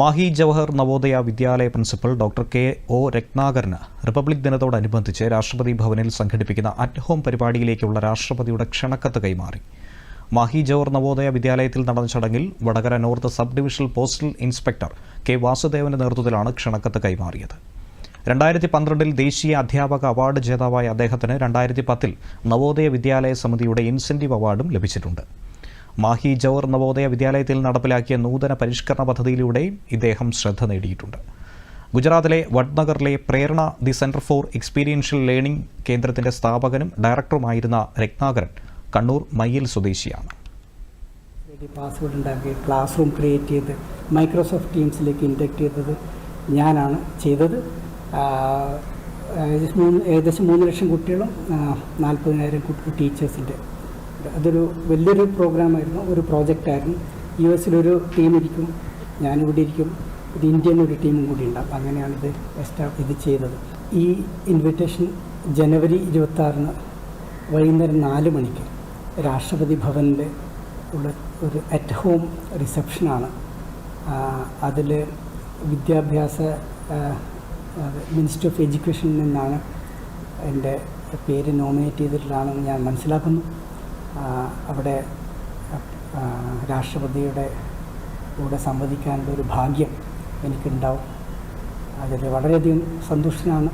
Mahe Jawahar Navodaya Vidyalaya principal doctor K O രത്നാകരന് republic ദിനത്തോടനുബന്ധിച്ച് രാഷ്ട്രപതി ഭവനിൽ സംഘടിപ്പിക്കുന്ന അറ്റ് ഹോം പരിപാടിയിലേക്കുള്ള രാഷ്ട്രപതിയുടെ ക്ഷണക്കത്ത് കൈമാറി. മാഹി ജവഹർ നവോദയ വിദ്യാലയത്തിൽ നടന്ന ചടങ്ങിൽ Vadakara north sub divisional postal inspector K വാസുദേവന്റെ നേതൃത്വത്തിലാണ് ക്ഷണക്കത്ത് കൈമാറിയത്. രണ്ടായിരത്തി പന്ത്രണ്ടിൽ ദേശീയ അധ്യാപക അവാർഡ് ജേതാവായ അദ്ദേഹത്തിന് രണ്ടായിരത്തി പത്തിൽ നവോദയ വിദ്യാലയ സമിതിയുടെ ഇൻസെന്റീവ് അവാർഡും ലഭിച്ചിട്ടുണ്ട്. മാഹി ജവർ നവോദയ വിദ്യാലയത്തിൽ നടപ്പിലാക്കിയ നൂതന പരിഷ്കരണ പദ്ധതിയിലൂടെയും ഇദ്ദേഹം ശ്രദ്ധ നേടിയിട്ടുണ്ട്. ഗുജറാത്തിലെ വഡ്നഗറിലെ Prerana the centre for experiential learning കേന്ദ്രത്തിന്റെ സ്ഥാപകനും ഡയറക്ടറുമായിരുന്ന രത്നാകരൻ കണ്ണൂർ മയ്യിൽ സ്വദേശിയാണ്. പാസ്വേഡ് ഉണ്ടാക്കി ക്ലാസ് റൂം ക്രിയേറ്റ് ചെയ്ത് മൈക്രോസോഫ്റ്റ് ടീംസിലേക്ക് ഇൻഡക്ട് ചെയ്തത് ഞാനാണ് ചെയ്തത്. ഏകദേശം മൂന്ന് ഏകദേശം മൂന്ന് ലക്ഷം കുട്ടികളും നാൽപ്പതിനായിരം ടീച്ചേഴ്സിന്റെ അതൊരു വലിയൊരു പ്രോഗ്രാമായിരുന്നു ഒരു പ്രോജക്റ്റായിരുന്നു. യു എസിലൊരു ടീം ഇരിക്കും ഞാനിവിടെ ഇരിക്കും ഒരു ഇന്ത്യൻ ഒരു ടീമും കൂടി ഉണ്ടാകും അങ്ങനെയാണ് ഇത് എസ്റ്റാ ഇത് ചെയ്തത്. ഈ ഇൻവിറ്റേഷൻ ജനുവരി ഇരുപത്തി ആറിന് വൈകുന്നേരം നാല് മണിക്ക് രാഷ്ട്രപതി ഭവനിൽ ഉള്ള ഒരു അറ്റ് ഹോം റിസപ്ഷനാണ് അതിൽ വിദ്യാഭ്യാസ മിനിസ്റ്റർ ഓഫ് എഡ്യൂക്കേഷനിൽ നിന്നാണ് എന്റെ പേര് നോമിനേറ്റ് ചെയ്തിട്ടുള്ളതാണെന്ന് ഞാൻ മനസ്സിലാക്കുന്നു. അവിടെ രാഷ്ട്രപതിയുടെ കൂടെ സംവദിക്കാനുള്ള ഒരു ഭാഗ്യം എനിക്കുണ്ടാവും. അതിൽ വളരെയധികം സന്തുഷ്ടനാണ്.